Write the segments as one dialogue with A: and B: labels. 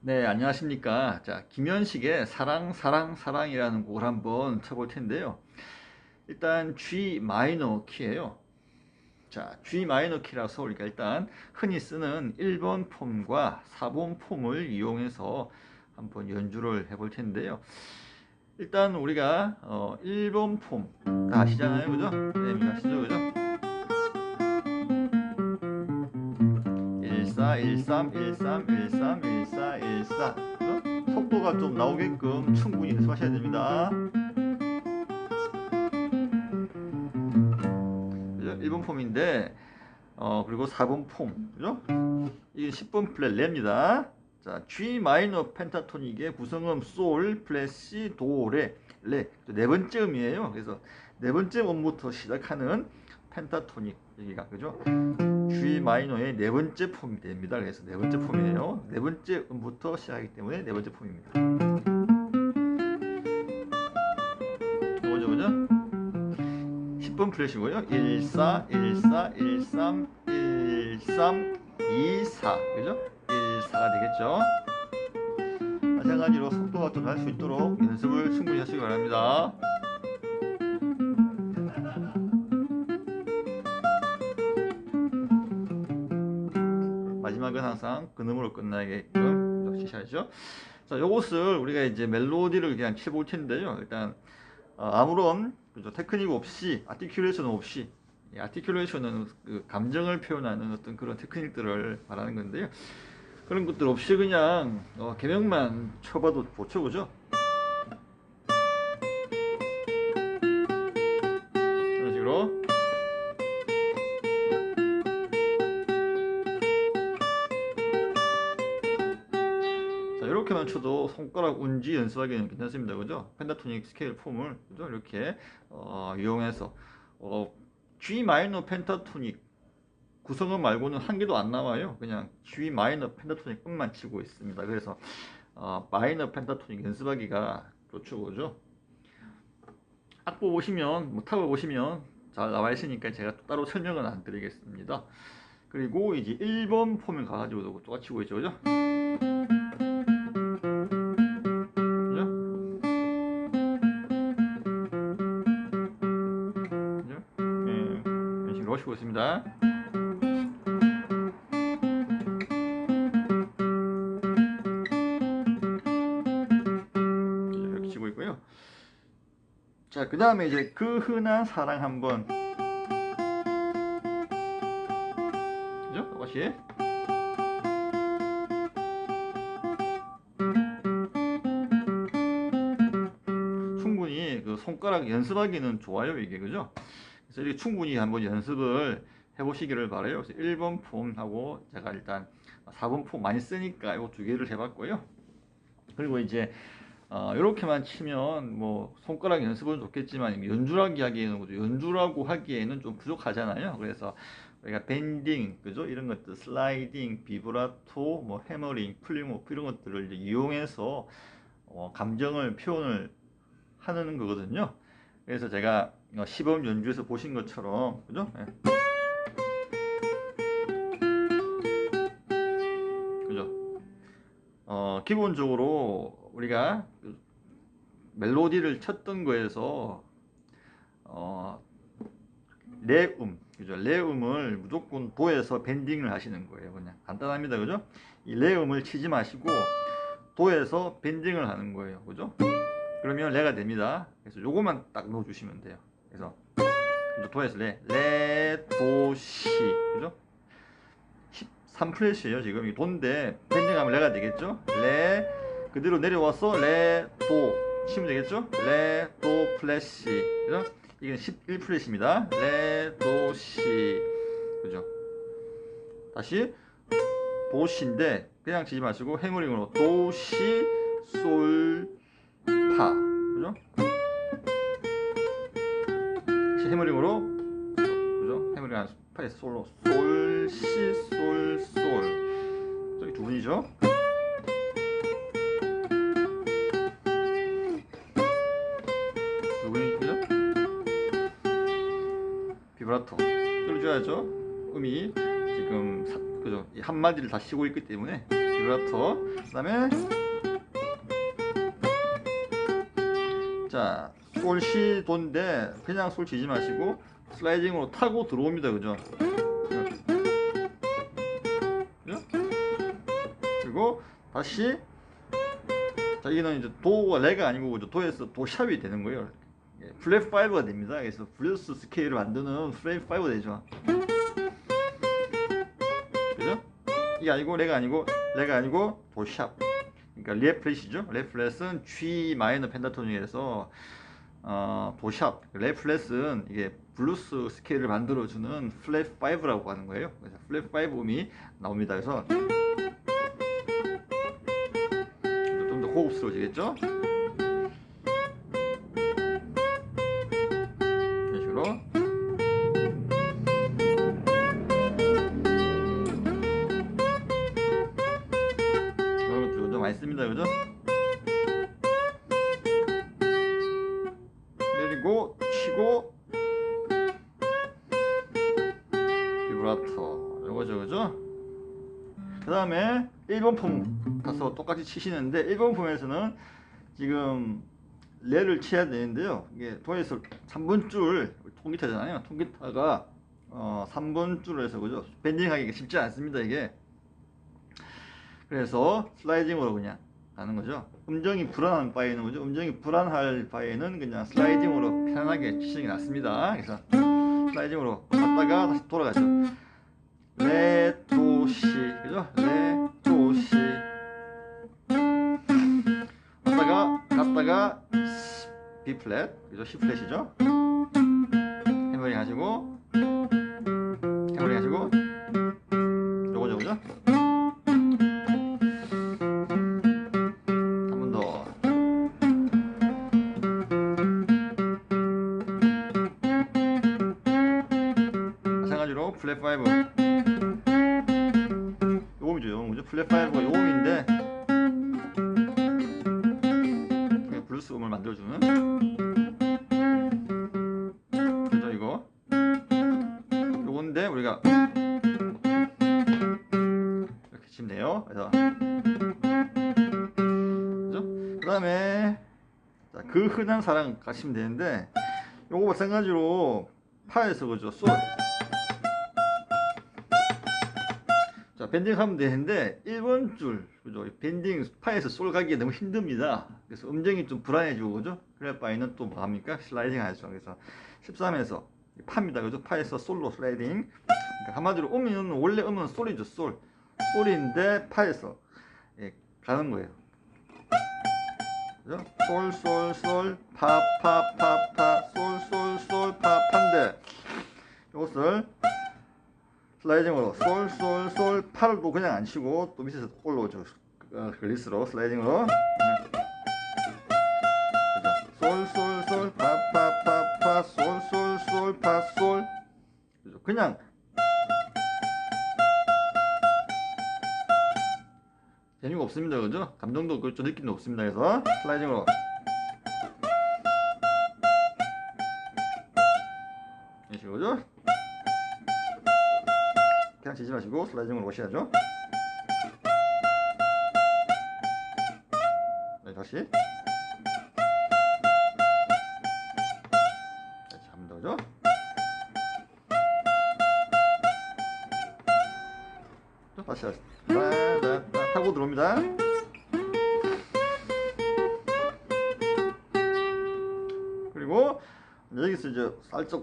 A: 네, 안녕하십니까. 자, 김현식의 사랑, 사랑, 사랑이라는 곡을 한번 쳐볼 텐데요. 일단 G 마이너 키예요. 자, G 마이너 키라서 우리가 일단 흔히 쓰는 1번 폼과 4번 폼을 이용해서 한번 연주를 해볼 텐데요. 일단 우리가 어, 1번 폼 다 아시잖아요. 그죠? 네, 아시죠? 그죠? 14, 13, 13, 13, 14, 14 그죠? 속도가 좀 나오게끔 충분히 연습하셔야 됩니다. 그죠? 1번 폼인데 어, 그리고 4번 폼 그죠? 이게 10번 플랫 레입니다. 자, G 마이너 펜타토닉의 구성음 솔, 플래시, 도, 레, 레. 네 번째 음이에요. 그래서 네 번째 음부터 시작하는 펜타토닉 여기가 그죠? G 마이너의 네 번째 폼이 됩니다. 그래서 네 번째 폼이에요. 네 번째 음부터 시작하기 때문에 네 번째 폼입니다. 그죠 그죠? 10번 플랫이고요. 1, 4, 1, 4, 1, 3, 1, 3, 2, 4 그죠? 1, 4가 되겠죠? 마찬가지로 속도가 좀 날 수 있도록 연습을 충분히 하시기 바랍니다. 마지막은 항상 근음으로 끝나게끔 시셔야죠. 자, 요것을 우리가 이제 멜로디를 그냥 쳐볼 텐데요. 일단 어, 아무런 그죠 테크닉 없이 아티큘레이션 없이 이 아티큘레이션은 그 감정을 표현하는 어떤 그런 테크닉들을 말하는 건데요. 그런 것들 없이 그냥 어, 개명만 쳐봐도 좋죠, 그죠? 이렇게만 쳐도 손가락 운지 연습하기는 괜찮습니다, 그죠? 펜타토닉 스케일 폼을 그죠? 이렇게 어, 이용해서 어, G 마이너 펜타토닉 구성음 말고는 한 개도 안 나와요. 그냥 G 마이너 펜타토닉 끝만 치고 있습니다. 그래서 어, 마이너 펜타토닉 연습하기가 좋죠, 그죠? 악보 보시면, 뭐 탑을 보시면 잘 나와 있으니까 제가 따로 설명은 안 드리겠습니다. 그리고 이제 1번 폼을 가가지고 똑같이 그죠? 그죠? 하시고 있습니다. 이렇게 치고 있고요. 자, 그 다음에 이제 그 흔한 사랑 한번. 그죠? 충분히 그 손가락 연습하기는 좋아요, 이게. 그죠? 그래서 충분히 한번 연습을 해보시기를 바라요. 그래서 1번 폼하고 제가 일단 4번 폼 많이 쓰니까 이거 두 개를 해봤고요. 그리고 이제 어, 이렇게만 치면 뭐 손가락 연습은 좋겠지만 연주라고 하기에는 연주라고 하기에는 좀 부족하잖아요. 그래서 우리가 밴딩, 그죠? 이런 것들, 슬라이딩, 비브라토, 뭐 해머링, 플리모프 이런 것들을 이용해서 어, 감정을 표현을 하는 거거든요. 그래서 제가 어, 시범 연주에서 보신 것처럼, 그죠? 예. 그죠? 어, 기본적으로 우리가 그 멜로디를 쳤던 거에서 어, 레음, 그죠? 레음을 무조건 도에서 밴딩을 하시는 거예요. 그냥 간단합니다. 그죠? 이 레음을 치지 마시고 도에서 밴딩을 하는 거예요. 그죠? 그러면 레가 됩니다. 그래서 요것만 딱 넣어 주시면 돼요. 그래서 도에서 레, 레, 도, 시. 그죠? 13플랫이에요 지금. 이 도인데 밴딩하면 레가 되겠죠? 레 그대로 내려와서 레 도 치면 되겠죠? 레 도 플래시 그죠? 이건 11플랫입니다. 레 도 시. 그죠? 다시. 도시인데 그냥 치지 마시고 해머링으로 도시 솔 파. 그죠 해머링으로 그죠 해머링 한 파에 솔로 솔, 시, 솔, 솔. 저기 두 분이죠. 두 분이죠. 비브라토 끌어줘야죠. 음이 지금 사, 그죠 이 한마디를 다 쉬고 있기 때문에 비브라토. 그 다음에 자, 솔시 도인데 그냥 솔 치지 마시고 슬라이딩으로 타고 들어옵니다. 그죠? 그죠? 그리고 다시 자, 이거는 이제 도가 레가 아니고 그죠? 도에서 도샵이 되는 거예요. 예, 플랫 5가 됩니다. 그래서 블루스 스케일을 만드는 플랫 5가 되죠. 그죠? 이게 아니고 레가 아니고 레가 아니고 도샵. 그러니까 레플렛이죠. 레플렛은 G 마이너 펜타토닉에서 어, 도샵. 레플렛은 이게 블루스 스케일을 만들어주는 플랫 5라고 하는 거예요. 그래서 플랫 5 음이 나옵니다. 그래서 좀 더 고급스러워지겠죠? 비브라토 요거죠 그죠? 그 다음에 1번 폼 가서 똑같이 치시는데 1번 폼에서는 지금 레를 쳐야 되는데요. 이게 도에서 3번 줄 통기타잖아요. 통기타가 어, 3번 줄을 해서 그죠? 밴딩하기가 쉽지 않습니다 이게. 그래서 슬라이딩으로 그냥 가는 거죠. 음정이 불안한 바에는 그죠? 음정이 불안할 바에는 그냥 슬라이딩으로 편하게 치시는 게 낫습니다. 그래서 슬라이딩으로 갔다가 다시 돌아가죠. 레 도 시. 그죠? 레 도 시. 갔다가 갔다가 B 플랫. 그죠? C 플랫이죠? 해머링 하시고 해머링 하시고 요거죠 그죠 우리가 이렇게 치면 돼요 그래서 그죠 그 다음에 그 흔한 사랑 가시면 되는데 요거 마찬가지로 파에서 그죠 솔 자, 밴딩 하면 되는데 1번 줄 그죠? 밴딩 파에서 솔 가기가 너무 힘듭니다. 그래서 음정이 좀 불안해지고 그죠? 그럴 바에는 또 뭐 합니까? 슬라이딩 하죠. 그래서 13에서 파입니다. 그죠? 파에서 솔로 슬라이딩. 그러니까 한마디로 음은 원래 음은 솔이죠. 솔. 솔인데 파에서 예, 가는 거예요. 그죠? 솔, 솔, 솔, 파, 파, 파, 파, 솔, 솔, 솔, 파, 파인데 이것을 슬라이딩으로 솔, 솔, 솔, 파를 또 그냥 안 치고 또 밑에서 올라오죠. 어, 글리스로 슬라이딩으로. 그냥 재미가 없습니다. 그죠? 감정도 그좀 느낌도 없습니다. 그래서 슬라이딩으로. 이런 식으로죠? 그냥 치지 마시고 슬라이딩으로 오셔야죠. 네. 다시 또 다시 하시. 따다따 타고 들어옵니다. 그리고 여기서 이제 살짝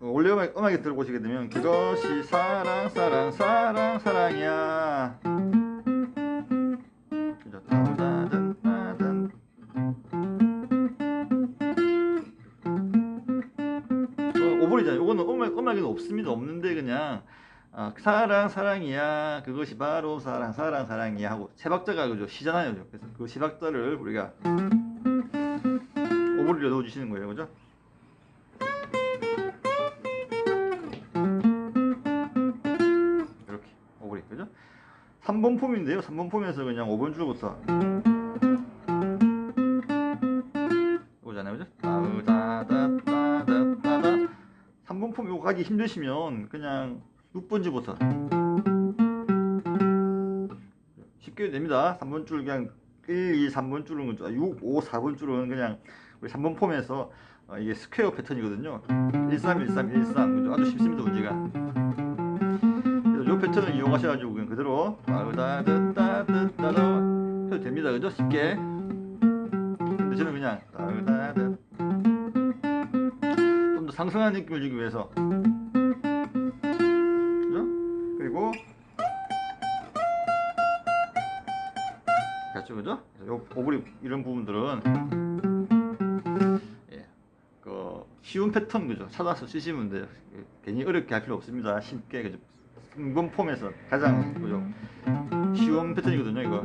A: 어, 원래 음악, 음악에 들어보시게 되면 그것이 사랑 사랑 사랑 사랑이야 그죠? 따단, 따단. 어, 오버리잖아요 이거는 음악, 음악에는 없습니다 없는데 그냥 아, 사랑 사랑이야 그것이 바로 사랑 사랑 사랑이야 하고 세 박자가 그죠 시잖아요 그래서 그세 박자를 우리가 오버리를 넣어주시는 거예요 그죠 이렇게 오버리 그죠? 3번 폼인데요. 3번 폼에서 그냥 5번 줄부터 이거잖아요. 그죠? 따다다다다다다 3번 폼 이거 가기 힘드시면 그냥 6번 줄부터 쉽게 됩니다. 3번 줄 그냥 1, 2, 3번 줄은 6, 5, 4번 줄은 그냥 우리 3번 폼에서 어, 이게 스퀘어 패턴이거든요. 1, 3, 1, 3, 1, 3 그죠? 아주 쉽습니다 문제가. 이 패턴을 이용하셔가지고 그냥 그대로 따르다드따드따도 해도 됩니다. 그죠? 쉽게. 근데 저는 그냥 좀 더 상승한 느낌을 주기 위해서? 그리고 그렇죠 그죠? 요 오브리 이런 부분들은 예, 그 쉬운 패턴 그죠? 찾아서 쓰시면 돼요. 그 괜히 어렵게 할 필요 없습니다. 쉽게 그죠? 이번 폼에서 가장 그죠? 쉬운 패턴이거든요 이거.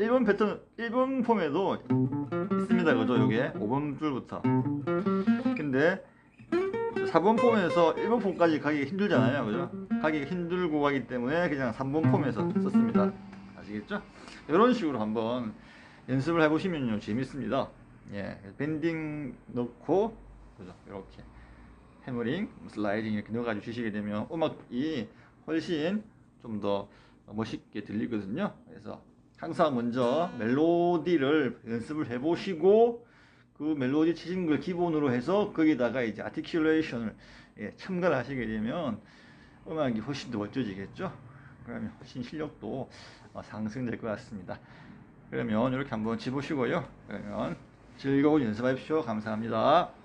A: 1번 패턴 1번 폼에도 있습니다 그죠? 요게 5번 줄부터. 근데 4번 폼에서 1번 폼까지 가기 힘들잖아요. 그죠? 가기 힘들고 가기 때문에 그냥 3번 폼에서 썼습니다. 아시겠죠? 이런 식으로 한번 연습을 해보시면요. 재밌습니다. 예. 밴딩 넣고, 그죠? 이렇게. 해머링, 슬라이딩 이렇게 넣어가지고 주시게 되면 음악이 훨씬 좀 더 멋있게 들리거든요. 그래서 항상 먼저 멜로디를 연습을 해보시고, 그 멜로디 치신 걸 기본으로 해서 거기다가 이제 아티큘레이션을 예, 첨가를 하시게 되면 음악이 훨씬 더 멋져지겠죠. 그러면 훨씬 실력도 어, 상승될 것 같습니다. 그러면 이렇게 한번 집으시고요. 그러면 즐거운 연습하십시오. 감사합니다.